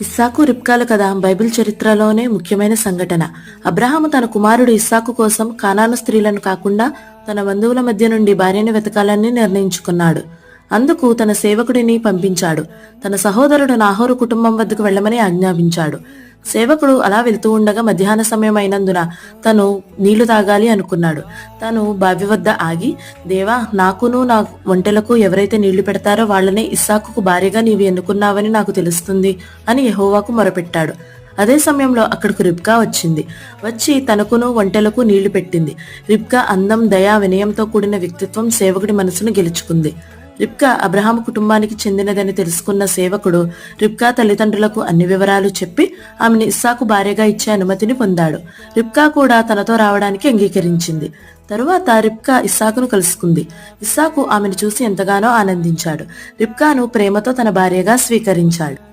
ఇస్సాకు రిప్కాలు కథ బైబిల్ చరిత్రలోనే ముఖ్యమైన సంఘటన. అబ్రహాము తన కుమారుడు ఇస్సాకు కోసం కానాను స్త్రీలను కాకుండా తన బంధువుల మధ్య నుండి భార్యను వెతకాలని నిర్ణయించుకున్నాడు. అందుకు తన సేవకుడిని పంపించాడు. తన సహోదరుడు నాహోరు కుటుంబం వద్దకు వెళ్ళమని ఆజ్ఞాపించాడు. సేవకుడు అలా వెళ్తూ ఉండగా మధ్యాహ్న సమయం అయినందున తను నీళ్ళు తాగాలి అనుకున్నాడు. తను బావి వద్ద ఆగి దేవా నాకును నా ఒంటెలకు ఎవరైతే నీళ్ళు పెడతారో వాళ్ళనే ఇస్సాకుకు భార్యగా నీవు ఎన్నుకున్నావని నాకు తెలుస్తుంది అని యహోవాకు మొరపెట్టాడు. అదే సమయంలో అక్కడికి రిబ్కా వచ్చింది. వచ్చి తనకును ఒంటెలకు నీళ్ళు పెట్టింది. రిబ్కా అందం దయా వినయంతో కూడిన వ్యక్తిత్వం సేవకుడి మనసును గెలుచుకుంది. రిబ్కా అబ్రహాము కుటుంబానికి చెందినదని తెలుసుకున్న సేవకుడు రిబ్కా తల్లిదండ్రులకు అన్ని వివరాలు చెప్పి ఆమెను ఇస్సాకు భార్యగా ఇచ్చే అనుమతిని పొందాడు. రిబ్కా కూడా తనతో రావడానికి అంగీకరించింది. తరువాత రిబ్కా ఇస్సాకును కలుసుకుంది. ఇస్సాకు ఆమెను చూసి ఎంతగానో ఆనందించాడు. రిబ్కాను ప్రేమతో తన భార్యగా స్వీకరించాడు.